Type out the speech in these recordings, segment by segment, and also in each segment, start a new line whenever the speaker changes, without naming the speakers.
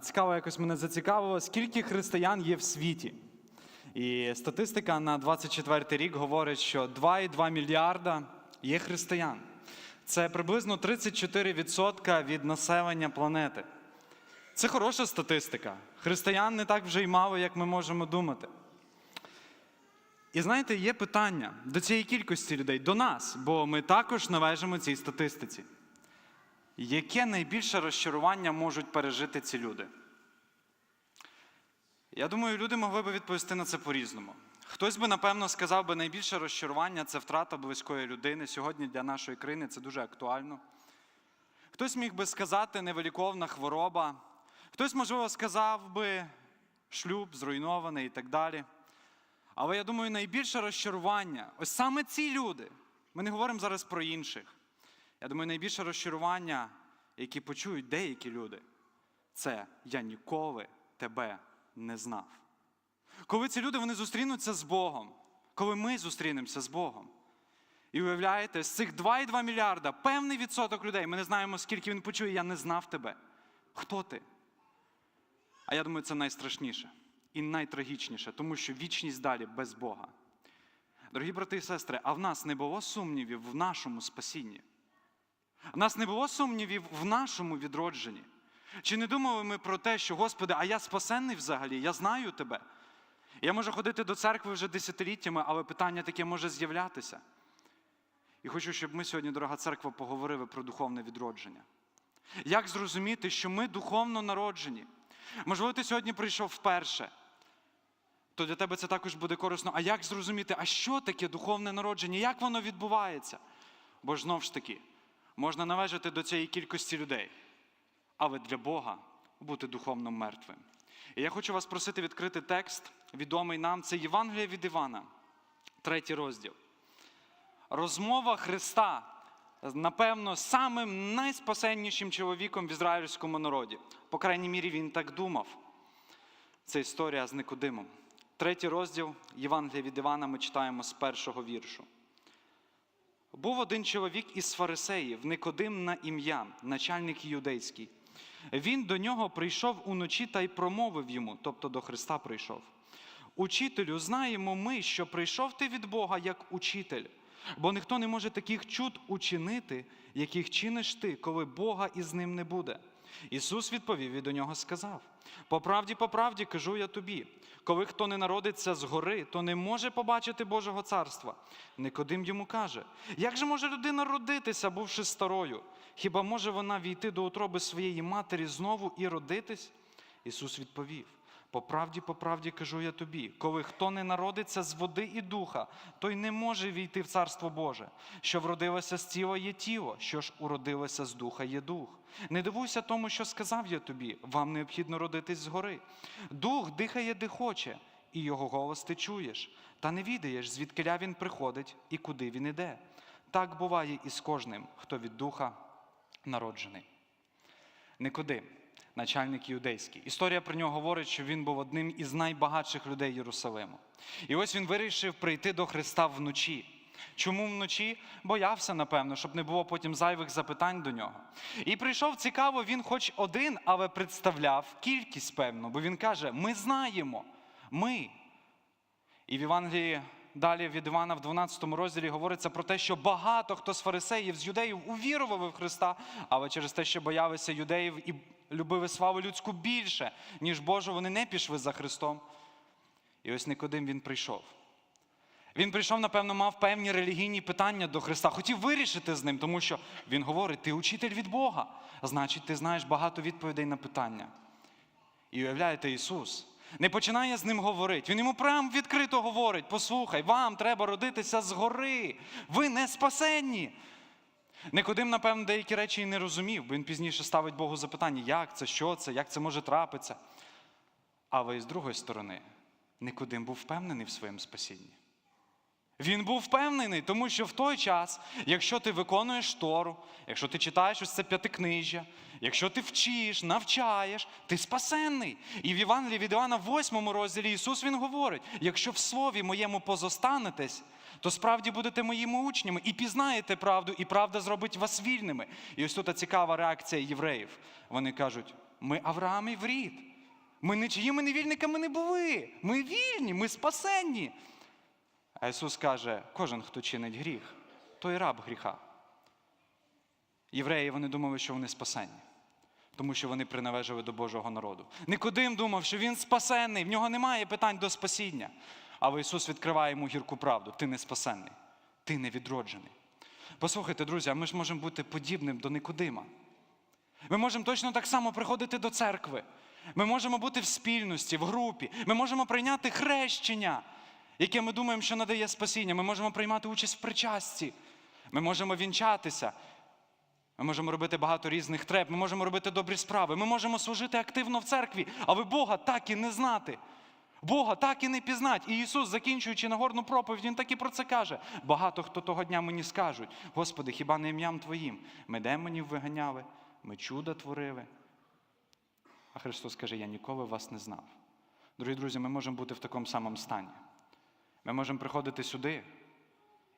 цікаво, якось мене зацікавило, скільки християн є в світі. І статистика на 24 рік говорить, що 2,2 мільярда є християн. Це приблизно 34% від населення планети. Це хороша статистика. Християн не так вже й мало, як ми можемо думати. І знаєте, є питання до цієї кількості людей, до нас, бо ми також належимо цій статистиці. Яке найбільше розчарування можуть пережити ці люди? Я думаю, люди могли би відповісти на це по-різному. Хтось би, напевно, сказав би, найбільше розчарування це втрата близької людини. Сьогодні для нашої країни це дуже актуально. Хтось міг би сказати невиліковна хвороба, хтось, можливо, сказав би шлюб зруйнований і так далі. Але я думаю, найбільше розчарування, ось саме ці люди, ми не говоримо зараз про інших. Я думаю, найбільше розчарування, які почують деякі люди, це я ніколи тебе не знав. Коли ці люди вони зустрінуться з Богом, коли ми зустрінемося з Богом. І уявляєте, з цих 2,2 мільярда певний відсоток людей, ми не знаємо, скільки він почує, я не знав тебе. Хто ти? А я думаю, це найстрашніше і найтрагічніше, тому що вічність далі без Бога. Дорогі брати і сестри, а в нас не було сумнівів в нашому спасінні. В нас не було сумнівів в нашому відродженні. Чи не думали ми про те, що, Господи, а я спасенний взагалі, я знаю тебе. Я можу ходити до церкви вже десятиліттями, але питання таке може з'являтися. І хочу, щоб ми сьогодні, дорога церква, поговорили про духовне відродження. Як зрозуміти, що ми духовно народжені? Можливо, ти сьогодні прийшов вперше, то для тебе це також буде корисно. А як зрозуміти, а що таке духовне народження? Як воно відбувається? Бо ж знов ж таки, можна належати до цієї кількості людей, але для Бога бути духовно мертвим. І я хочу вас просити відкрити текст, відомий нам, це Євангелія від Івана, третій розділ. Розмова Христа, напевно, самим найспасеннішим чоловіком в ізраїльському народі. По крайній мірі, він так думав. Це історія з Никодимом. Третій розділ Євангелія від Івана ми читаємо з першого віршу. Був один чоловік із фарисеїв, Никодим на ім'я, начальник юдейський. Він до нього прийшов уночі та й промовив йому, тобто до Христа прийшов. Учителю, знаємо ми, що прийшов ти від Бога як учитель, бо ніхто не може таких чуд учинити, яких чиниш ти, коли Бога із ним не буде. Ісус відповів і до нього сказав: По правді, по правді кажу я тобі, коли хто не народиться згори, то не може побачити Божого царства. Никодим йому каже: Як же може людина родитися, бувши старою? Хіба може вона війти до утроби своєї матері знову і родитись? Ісус відповів: По правді, по правді кажу я тобі, коли хто не народиться з води і духа, той не може війти в Царство Боже. Що вродилося з тіла є тіло, що ж уродилося з духа є дух. Не дивуйся тому, що сказав я тобі, вам необхідно родитись згори. Дух дихає, де хоче, і його голос ти чуєш, та не відаєш, звідкиля він приходить і куди він іде. Так буває і з кожним, хто від духа народжений. Никодим, начальник юдейський. Історія про нього говорить, що він був одним із найбагатших людей Єрусалиму. І ось він вирішив прийти до Христа вночі. Чому вночі? Боявся, напевно, щоб не було потім зайвих запитань до нього. І прийшов цікаво, він хоч один, але представляв кількість певну, бо він каже: Ми знаємо, ми. І в Євангелії далі від Івана в 12 розділі говориться про те, що багато хто з фарисеїв, з юдеїв увірували в Христа, але через те, що боялися юдеїв і любили славу людську більше, ніж Божу, вони не пішли за Христом. І ось Никодим він прийшов. Він прийшов, напевно, мав певні релігійні питання до Христа, хотів вирішити з ним, тому що він говорить: ти учитель від Бога, значить, ти знаєш багато відповідей на питання. І уявляєте, Ісус не починає з ним говорити. Він йому прям відкрито говорить: послухай, вам треба родитися згори, ви не спасенні. Никодим, напевно, деякі речі і не розумів, бо він пізніше ставить Богу запитання, як це, що це, як це може трапитися. Але з другої сторони, Никодим був впевнений в своєму спасінні. Він був впевнений, тому що в той час, якщо ти виконуєш Тору, якщо ти читаєш ось це п'ятикнижжя, якщо ти вчиш, навчаєш, ти спасенний. І в Євангелії від Івана, в 8 розділі Ісус Він говорить: якщо в слові моєму позостанетесь, то справді будете моїми учнями і пізнаєте правду, і правда зробить вас вільними. І ось тут цікава реакція євреїв. Вони кажуть: Ми Авраамів рід. Ми нічиїми невільниками не були. Ми вільні, ми спасенні. А Ісус каже: кожен, хто чинить гріх, той раб гріха. Євреї вони думали, що вони спасенні, тому що вони приналежали до Божого народу. Никодим думав, що він спасенний, в нього немає питань до спасіння. Але Ісус відкриває йому гірку правду: ти не спасенний, ти не відроджений. Послухайте, друзі, а ми ж можемо бути подібним до Никодима. Ми можемо точно так само приходити до церкви. Ми можемо бути в спільності, в групі. Ми можемо прийняти хрещення, яке ми думаємо, що надає спасіння. Ми можемо приймати участь в причасті. Ми можемо вінчатися. Ми можемо робити багато різних треб, ми можемо робити добрі справи, ми можемо служити активно в церкві, але Бога так і не знати. Бога так і не пізнать. І Ісус, закінчуючи Нагорну проповідь, Він так і про це каже. Багато хто того дня мені скажуть: Господи, хіба не ім'ям Твоїм? Ми демонів виганяли, ми чуда творили. А Христос каже: Я ніколи вас не знав. Дорогі друзі, ми можемо бути в такому самому стані. Ми можемо приходити сюди,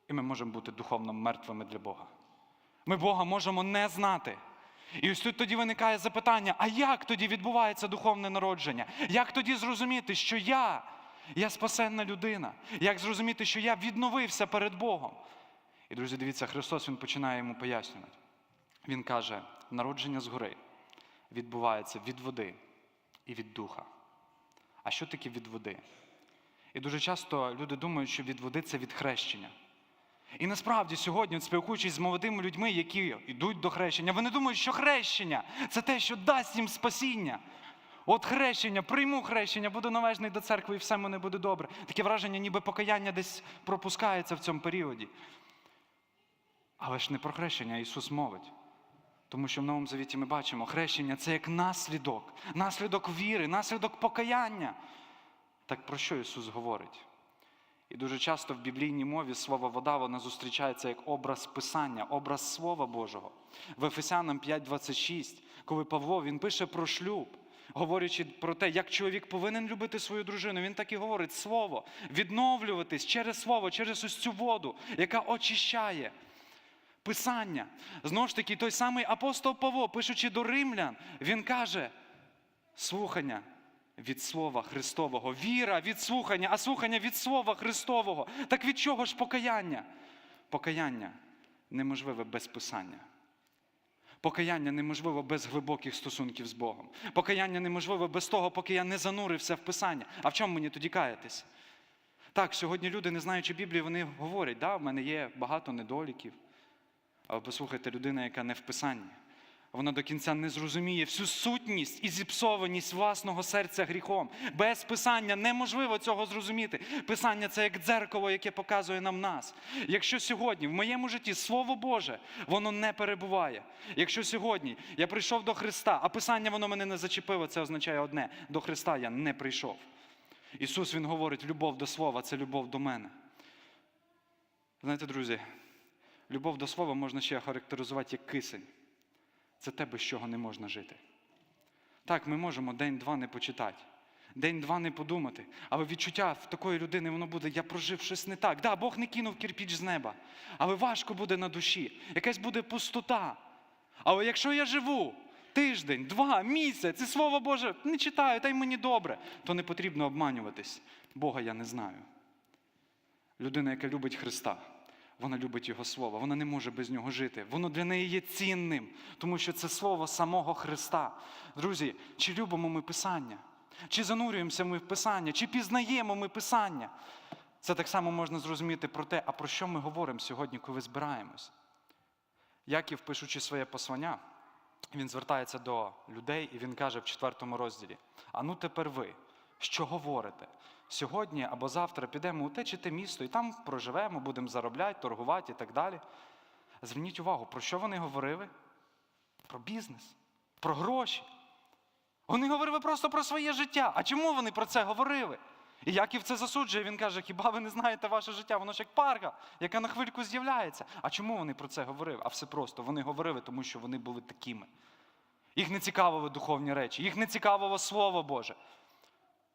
і ми можемо бути духовно мертвими для Бога. Ми Бога можемо не знати. І ось тут тоді виникає запитання: а як тоді відбувається духовне народження? Як тоді зрозуміти, що я, я спасенна людина? Як зрозуміти, що я відновився перед Богом? І, друзі, дивіться, Христос Він починає йому пояснювати. Він каже: народження згори відбувається від води і від духа. А що таке від води? І дуже часто люди думають, що від води це від хрещення. І насправді сьогодні, спілкуючись з молодими людьми, які йдуть до хрещення, вони думають, що хрещення це те, що дасть їм спасіння. От хрещення, прийму хрещення, буду належний до церкви і все мене буде добре. Таке враження, ніби покаяння десь пропускається в цьому періоді. Але ж не про хрещення Ісус мовить. Тому що в Новому Завіті ми бачимо, хрещення це як наслідок, наслідок віри, наслідок покаяння. Так про що Ісус говорить? І дуже часто в біблійній мові слово вода вона зустрічається як образ Писання, образ Слова Божого. В Ефесянам 5:26, коли Павло він пише про шлюб, говорячи про те, як чоловік повинен любити свою дружину, він так і говорить слово, відновлюватись через слово, через ось цю воду, яка очищає. Писання. Знову ж таки, той самий апостол Павло, пишучи до римлян, він каже: слухання від Слова Христового, віра від слухання, а слухання від Слова Христового. Так від чого ж покаяння? Покаяння неможливе без Писання. Покаяння неможливо без глибоких стосунків з Богом. Покаяння неможливо без того, поки я не занурився в Писання. А в чому мені тоді каятись? Так, сьогодні люди, не знаючи Біблії, вони говорять, да, в мене є багато недоліків. Але послухайте, людина, яка не в Писанні, вона до кінця не зрозуміє всю сутність і зіпсованість власного серця гріхом. Без Писання неможливо цього зрозуміти. Писання це як дзеркало, яке показує нам нас. Якщо сьогодні в моєму житті Слово Боже, воно не перебуває. Якщо сьогодні я прийшов до Христа, а Писання воно мене не зачепило, це означає одне: до Христа я не прийшов. Ісус Він говорить, любов до Слова це любов до мене. Знаєте, друзі, любов до слова можна ще характеризувати як кисень. Це те, без чого не можна жити. Так, ми можемо день-два не почитати, день-два не подумати, але відчуття в такої людини воно буде, я прожив щось не так. Да, Бог не кинув кирпіч з неба, але важко буде на душі, якась буде пустота. Але якщо я живу тиждень, два, місяць, і Слово Боже не читаю, та й мені добре, то не потрібно обманюватись. Бога я не знаю. Людина, яка любить Христа, вона любить Його Слово, вона не може без нього жити. Воно для неї є цінним, тому що це слово самого Христа. Друзі, чи любимо ми Писання? Чи занурюємося ми в Писання, чи пізнаємо ми Писання? Це так само можна зрозуміти про те, а про що ми говоримо сьогодні, коли збираємось. Яків, пишучи своє послання, він звертається до людей і він каже в четвертому розділі: А ну тепер ви, що говорите? Сьогодні або завтра підемо у те чи те місто, і там проживемо, будемо заробляти, торгувати і так далі. Зверніть увагу, про що вони говорили? Про бізнес, про гроші. Вони говорили просто про своє життя. А чому вони про це говорили? І Яків це засуджує, він каже, хіба ви не знаєте ваше життя? Воно ж як парка, яка на хвильку з'являється. А чому вони про це говорили? А все просто. Вони говорили, тому що вони були такими. Їх не цікавили духовні речі, їх не цікавило Слово Боже.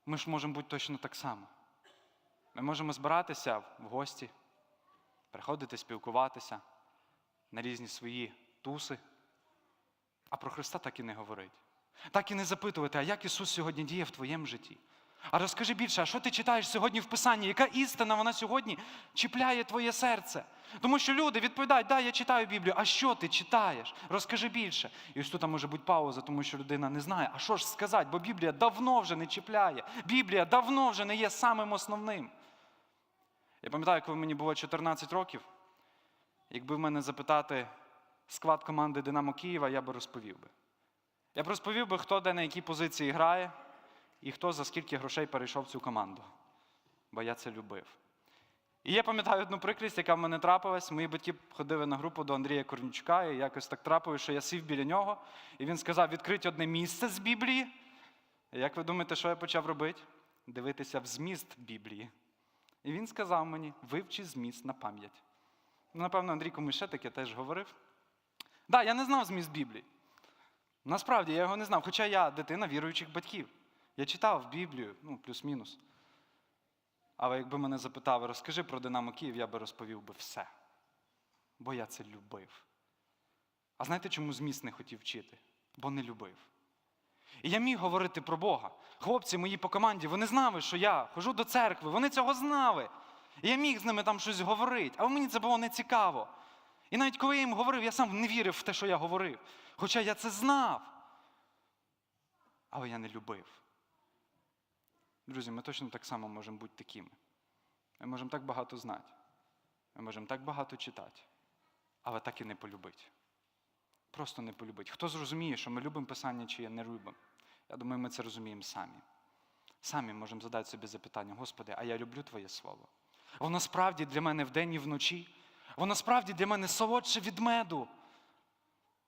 Ми ж можемо бути точно так само. Ми можемо збиратися в гості, приходити спілкуватися на різні свої туси, а про Христа так і не говорить. Так і не запитувати, а як Ісус сьогодні діє в твоєму житті. А розкажи більше, а що ти читаєш сьогодні в Писанні? Яка істина вона сьогодні чіпляє твоє серце? Тому що люди відповідають, да, я читаю Біблію, а що ти читаєш? Розкажи більше. І ось тут може бути пауза, тому що людина не знає, а що ж сказати, бо Біблія давно вже не чіпляє. Біблія давно вже не є самим основним. Я пам'ятаю, коли мені було 14 років, якби в мене запитати склад команди Динамо Києва, я би розповів би. Я б розповів би, хто де на якій позиції грає, і хто за скільки грошей перейшов в цю команду. Бо я це любив. І я пам'ятаю одну прикрість, яка в мене трапилась. Мої батьки ходили на групу до Андрія Корнічука, і якось так трапилось, що я сів біля нього, і він сказав: відкрити одне місце з Біблії. Як ви думаєте, що я почав робити? Дивитися в зміст Біблії. І він сказав мені: вивчи зміст на пам'ять. Ну, напевно, Андрій комусь ще таке теж говорив. Так, да, я не знав зміст Біблії. Насправді я його не знав, хоча я дитина віруючих батьків. Я читав Біблію, ну, плюс-мінус. Але якби мене запитали, розкажи про Динамо Київ, я би розповів би все. Бо я це любив. А знаєте, чому зміст не хотів вчити? Бо не любив. І я міг говорити про Бога. Хлопці мої по команді, вони знали, що я ходжу до церкви, вони цього знали. І я міг з ними там щось говорити, але мені це було не цікаво. І навіть коли я їм говорив, я сам не вірив в те, що я говорив. Хоча я це знав. Але я не любив. Друзі, ми точно так само можемо бути такими. Ми можемо так багато знати. Ми можемо так багато читати, але так і не полюбити. Просто не полюбити. Хто зрозуміє, що ми любимо Писання чи не любимо? Я думаю, ми це розуміємо самі. Самі можемо задати собі запитання, Господи, а я люблю Твоє Слово. Воно справді для мене вдень і вночі. Воно справді для мене солодше від меду.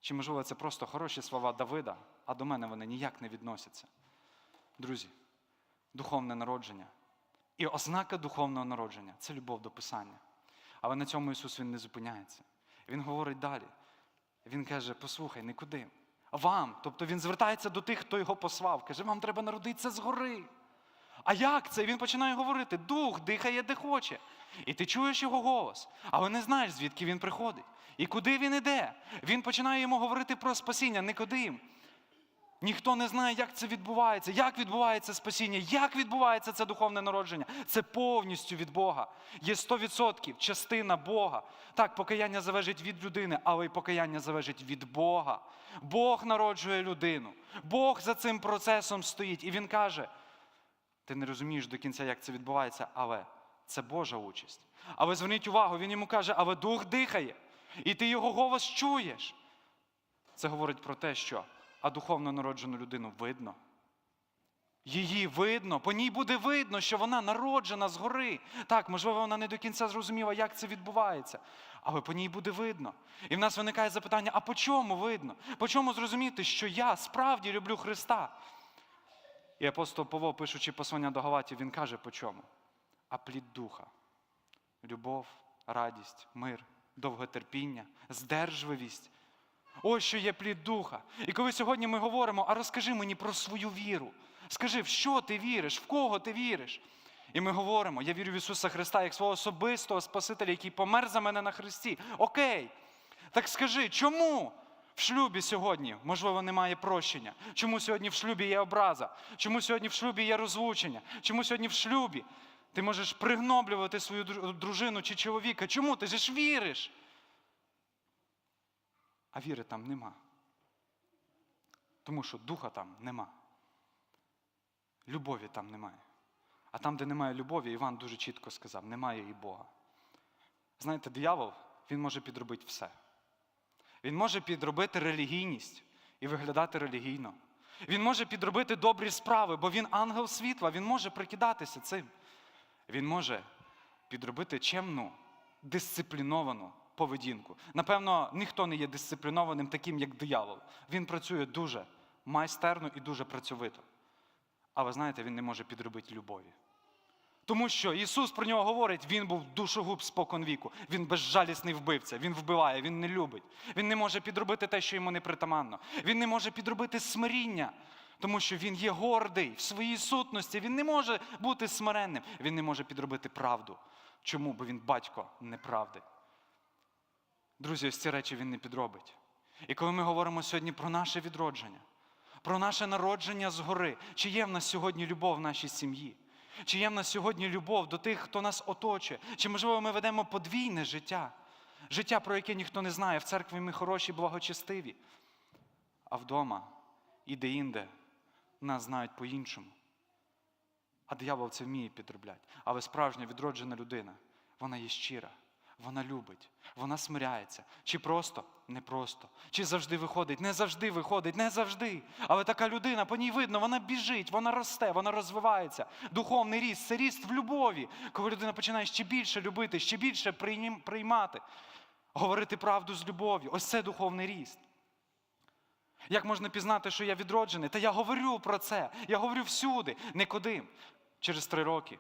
Чи, можливо, це просто хороші слова Давида, а до мене вони ніяк не відносяться. Друзі, духовне народження. І ознака духовного народження це любов до Писання. Але на цьому Ісус Він не зупиняється. Він говорить далі. Він каже: послухай, не куди. Вам, тобто Він звертається до тих, хто його послав. Каже, вам треба народитися згори. А як це? І він починає говорити: дух дихає де хоче. І ти чуєш його голос, але не знаєш, звідки він приходить. І куди він іде. Він починає йому говорити про спасіння, Никодим. Ніхто не знає, як це відбувається, як відбувається спасіння, як відбувається це духовне народження. Це повністю від Бога. Є 100% частина Бога. Так, покаяння залежить від людини, але й покаяння залежить від Бога. Бог народжує людину. Бог за цим процесом стоїть. І Він каже: ти не розумієш до кінця, як це відбувається, але це Божа участь. Але зверніть увагу, він йому каже, але дух дихає, і ти його голос чуєш. Це говорить про те, що а духовно народжену людину видно. Її видно, по ній буде видно, що вона народжена згори. Так, можливо, вона не до кінця зрозуміла, як це відбувається, але по ній буде видно. І в нас виникає запитання: а по чому видно? По чому зрозуміти, що я справді люблю Христа? І апостол Павло, пишучи послання до Галатів, він каже, по чому? А плід духа, любов, радість, мир, довготерпіння, здержливість. Ось що є плід духа. І коли сьогодні ми говоримо, а розкажи мені про свою віру. Скажи, в що ти віриш, в кого ти віриш? І ми говоримо, я вірю в Ісуса Христа як свого особистого Спасителя, який помер за мене на Христі. Окей. Так скажи, чому в шлюбі сьогодні, можливо, немає прощення? Чому сьогодні в шлюбі є образа? Чому сьогодні в шлюбі є розлучення? Чому сьогодні в шлюбі ти можеш пригноблювати свою дружину чи чоловіка? Чому? Ти ж віриш? А віри там нема. Тому що духа там нема. Любові там немає. А там, де немає любові, Іван дуже чітко сказав, немає і Бога. Знаєте, диявол, він може підробити все. Він може підробити релігійність і виглядати релігійно. Він може підробити добрі справи, бо він ангел світла, він може прикидатися цим. Він може підробити чемну, дисципліновану поведінку. Напевно, ніхто не є дисциплінованим таким, як диявол. Він працює дуже майстерно і дуже працьовито. Але знаєте, він не може підробити любові. Тому що Ісус про нього говорить, він був душогуб спокон віку. Він безжалісний вбивця, він вбиває, він не любить. Він не може підробити те, що йому не притаманно. Він не може підробити смиріння, тому що він є гордий в своїй сутності. Він не може бути смиренним. Він не може підробити правду. Чому? Бо він батько неправди. Друзі, ось ці речі він не підробить. І коли ми говоримо сьогодні про наше відродження, про наше народження згори. Чи є в нас сьогодні любов в нашій сім'ї? Чи є в нас сьогодні любов до тих, хто нас оточує? Чи, можливо, ми ведемо подвійне життя? Життя, про яке ніхто не знає. В церкві ми хороші, благочестиві. А вдома і де-інде нас знають по-іншому. А диявол це вміє підробляти. Але справжня відроджена людина, вона є щира, вона любить, вона смиряється. Чи просто? Не просто. Чи завжди виходить? Не завжди виходить, не завжди. Але така людина, по ній видно, вона біжить, вона росте, вона розвивається. Духовний ріст це ріст в любові, коли людина починає ще більше любити, ще більше приймати, говорити правду з любов'ю. Ось це духовний ріст. Як можна пізнати, що я відроджений? Та я говорю про це. Я говорю всюди. Никодим. Через три роки.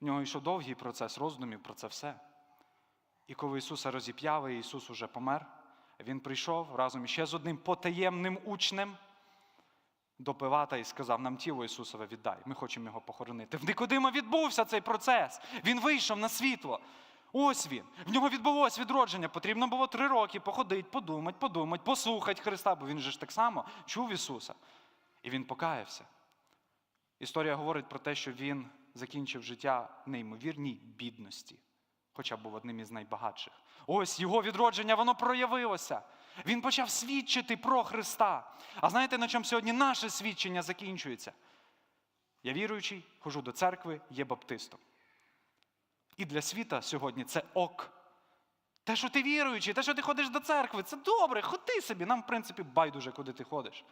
В нього йшов довгий процес роздумів про це все. І коли Ісуса розіп'яли, і Ісус уже помер, Він прийшов разом іще з одним потаємним учнем до Пилата і сказав: нам тіло Ісусове віддай, ми хочемо його похоронити. В Никодима відбувся цей процес. Він вийшов на світло. Ось він. В нього відбулось відродження. Потрібно було три роки походити, подумати, подумати, послухати Христа, бо він же ж так само чув Ісуса. І він покаявся. Історія говорить про те, що він закінчив життя в неймовірній бідності, хоча був одним із найбагатших. Ось його відродження, воно проявилося. Він почав свідчити про Христа. А знаєте, на чому сьогодні наше свідчення закінчується? Я віруючий, хожу до церкви, є баптистом. І для світа сьогодні це ок. Те, що ти віруючий, те, що ти ходиш до церкви, це добре, ходи собі. Нам, в принципі, байдуже, куди ти ходиш.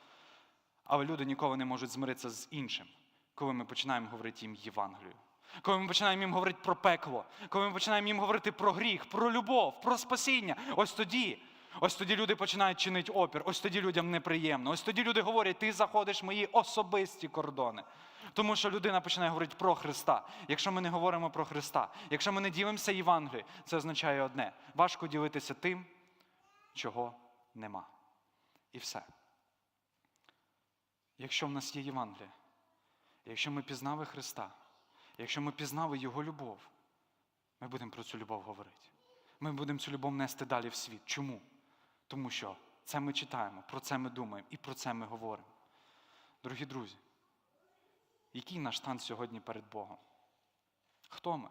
Але люди ніколи не можуть змиритися з іншим, коли ми починаємо говорити їм Євангелію. Коли ми починаємо їм говорити про пекло, коли ми починаємо їм говорити про гріх, про любов, про спасіння, ось тоді, ось тоді люди починають чинити опір, ось тоді людям неприємно. Ось тоді люди говорять, ти заходиш в мої особисті кордони. Тому що людина починає говорити про Христа. Якщо ми не говоримо про Христа, якщо ми не ділимося Євангелією, це означає одне: важко ділитися тим, чого нема. І все. Якщо в нас є Євангеліє, якщо ми пізнали Христа, якщо ми пізнали Його любов, ми будемо про цю любов говорити. Ми будемо цю любов нести далі в світ. Чому? Тому що це ми читаємо, про це ми думаємо і про це ми говоримо. Дорогі друзі, який наш стан сьогодні перед Богом? Хто ми?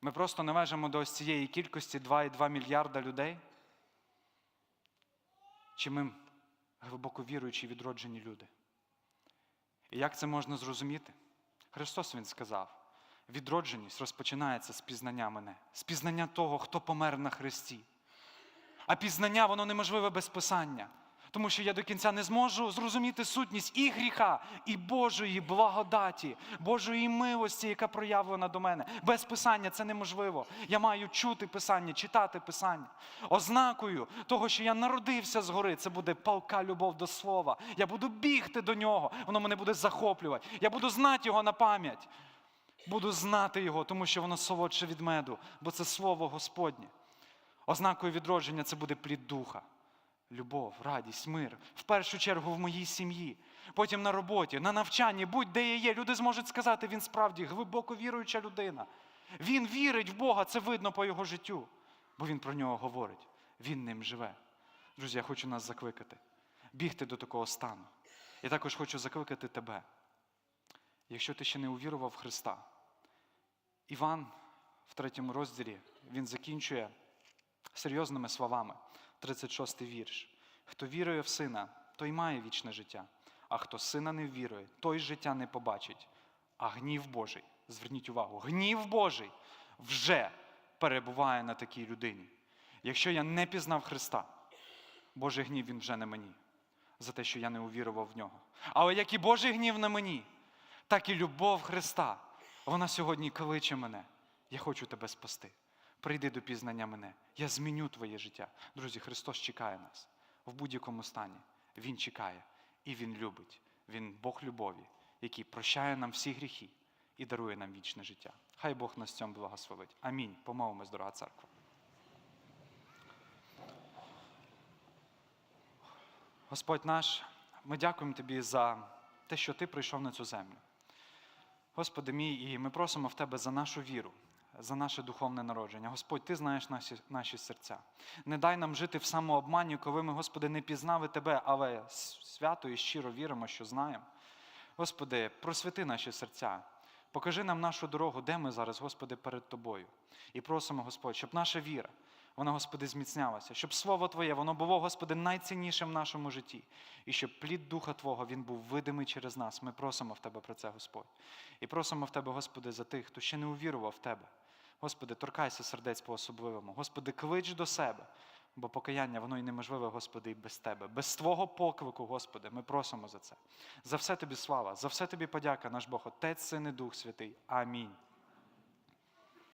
Ми просто належимо до ось цієї кількості 2,2 мільярда людей? Чи ми глибоко віруючі відроджені люди? І як це можна зрозуміти? Христос Він сказав: відродженість розпочинається з пізнання мене, з пізнання того, хто помер на Христі. А пізнання воно неможливе без писання. Тому що я до кінця не зможу зрозуміти сутність і гріха, і Божої благодаті, Божої милості, яка проявлена до мене. Без писання це неможливо. Я маю чути писання, читати писання. Ознакою того, що я народився згори, це буде палка любов до слова. Я буду бігти до нього, воно мене буде захоплювати. Я буду знати його на пам'ять. Буду знати його, тому що воно солодше від меду, бо це слово Господнє. Ознакою відродження це буде плід духа. Любов, радість, мир. В першу чергу в моїй сім'ї, потім на роботі, на навчанні, будь-де я є. Люди зможуть сказати, він справді глибоко віруюча людина. Він вірить в Бога, це видно по його життю, бо він про нього говорить. Він ним живе. Друзі, я хочу нас закликати, бігти до такого стану. Я також хочу закликати тебе. Якщо ти ще не увірував в Христа, Іван в третьому розділі він закінчує серйозними словами. 36 вірш. Хто вірує в сина, той має вічне життя. А хто сина не вірує, той життя не побачить. А гнів Божий, зверніть увагу, гнів Божий вже перебуває на такій людині. Якщо я не пізнав Христа, Божий гнів він вже на мені за те, що я не увірував в нього. Але як і Божий гнів на мені, так і любов Христа. Вона сьогодні кличе мене. Я хочу тебе спасти. Прийди до пізнання мене. Я зміню твоє життя. Друзі, Христос чекає нас в будь-якому стані. Він чекає і Він любить. Він Бог любові, який прощає нам всі гріхи і дарує нам вічне життя. Хай Бог нас цьому благословить. Амінь. Помолимось, дорога церква. Господь наш, ми дякуємо Тобі за те, що Ти прийшов на цю землю. Господи мій, і ми просимо в Тебе за нашу віру, за наше духовне народження. Господь, Ти знаєш наші, наші серця. Не дай нам жити в самообмані, коли ми, Господи, не пізнали Тебе, але свято і щиро віримо, що знаємо. Господи, просвіти наші серця. Покажи нам нашу дорогу, де ми зараз, Господи, перед Тобою. І просимо, Господь, щоб наша віра, вона, Господи, зміцнялася, щоб Слово Твоє, воно було, Господи, найціннішим в нашому житті. І щоб плід Духа Твого він був видимий через нас. Ми просимо в Тебе про це, Господь. І просимо в Тебе, Господи, за тих, хто ще не увірував в Тебе. Господи, торкайся сердець по-особливому. Господи, клич до себе. Бо покаяння, воно і неможливе, Господи, і без Тебе. Без Твого поклику, Господи, ми просимо за це. За все Тобі слава, за все Тобі подяка, наш Бог, Отець, Син і Дух Святий. Амінь.